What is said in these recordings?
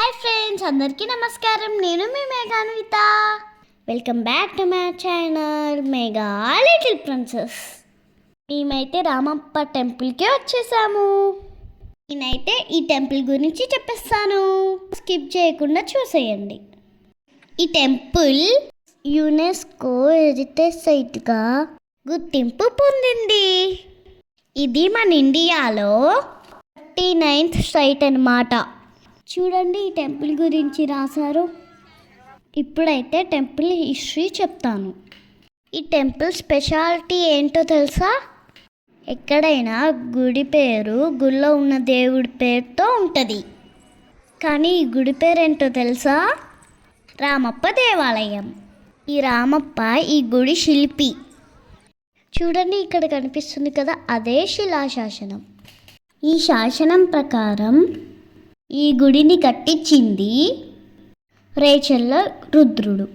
Hi friends అందరికీ నమస్కారం. నేను మీ Meghanvitha welcome back to my channel mega little princess మేమైతే రామప్ప టెంపుల్కి వచ్చేసాము. నేనైతే ఈ టెంపుల్ గురించి చెప్పేస్తాను. స్కిప్ చేయకుండా చూసేయండి. ఈ టెంపుల్ యునెస్కో హెరిటేజ్ సైట్గా గుర్తింపు పొందింది. ఇది మన ఇండియాలో థర్టీ నైన్త్ సైట్ అన్నమాట. చూడండి ఈ టెంపుల్ గురించి రాశారు. ఇప్పుడైతే టెంపుల్ హిస్టరీ చెప్తాను. ఈ టెంపుల్ స్పెషాలిటీ ఏంటో తెలుసా? ఎక్కడైనా గుడి పేరు గుళ్ళో ఉన్న దేవుడి పేరుతో ఉంటుంది. కానీ ఈ గుడి పేరు ఏంటో తెలుసా? రామప్ప దేవాలయం. ఈ రామప్ప ఈ గుడి శిల్పి. చూడండి ఇక్కడ కనిపిస్తుంది కదా అదే శిలాశాసనం. ఈ శాసనం ప్రకారం ఈ గుడిని కట్టించింది రేచల్ల రుద్రుడు.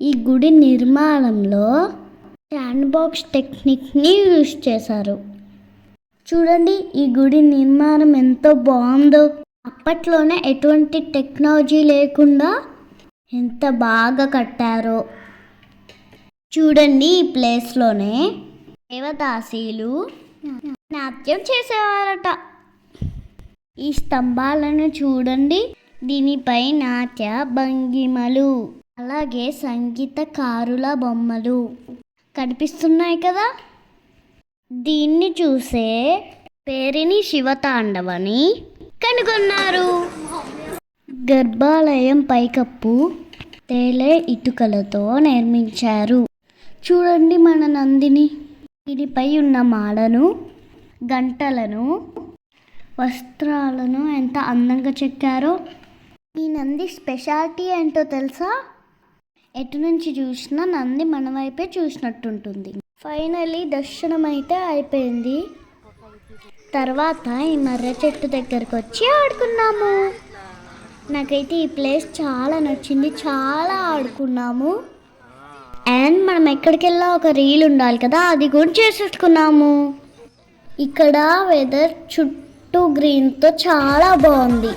ఈ గుడి నిర్మాణంలో శాండ్ బాక్స్ టెక్నిక్ని యూజ్ చేశారు. చూడండి ఈ గుడి నిర్మాణం ఎంతో బాగుందో. అప్పట్లోనే ఎటువంటి టెక్నాలజీ లేకుండా ఎంత బాగా కట్టారో. చూడండి ఈ ప్లేస్లోనే దేవదాసీలు నాట్యం చేసేవారట. ఈ స్తంభాలను చూడండి. దీనిపై నాట్య భంగిమలు అలాగే సంగీతకారుల బొమ్మలు కనిపిస్తున్నాయి కదా. దీన్ని చూసే పేరిని శివతాండవని కనుగొన్నారు. గర్భాలయం పైకప్పు తేలే ఇటుకలతో నిర్మించారు. చూడండి మన నందిని. దీనిపై ఉన్న మాడను గంటలను వస్త్రాలను ఎంత అందంగా చెక్కారో? ఈ నంది స్పెషాలిటీ ఏంటో తెలుసా? ఎటు నుంచి చూసినా నంది మన వైపే చూసినట్టుంటుంది. ఫైనలీ దర్శనం అయితే అయిపోయింది. తర్వాత ఈ మర్ర చెట్టు దగ్గరకు వచ్చి ఆడుకున్నాము. నాకైతే ఈ ప్లేస్ చాలా నచ్చింది. చాలా ఆడుకున్నాము. అండ్ మనం ఎక్కడికి వెళ్ళా ఒక రీల్ ఉండాలి కదా అది కూడా చేసేసుకున్నాము. ఇక్కడ వెదర్ చుట్టూ చుట్టూ గ్రీన్తో చాలా బాగుంది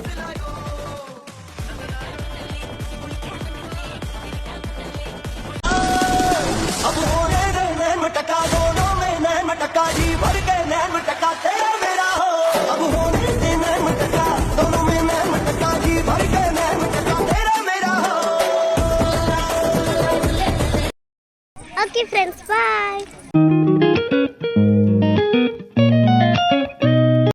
ఓకే ఫ్రెండ్స్ బాయ్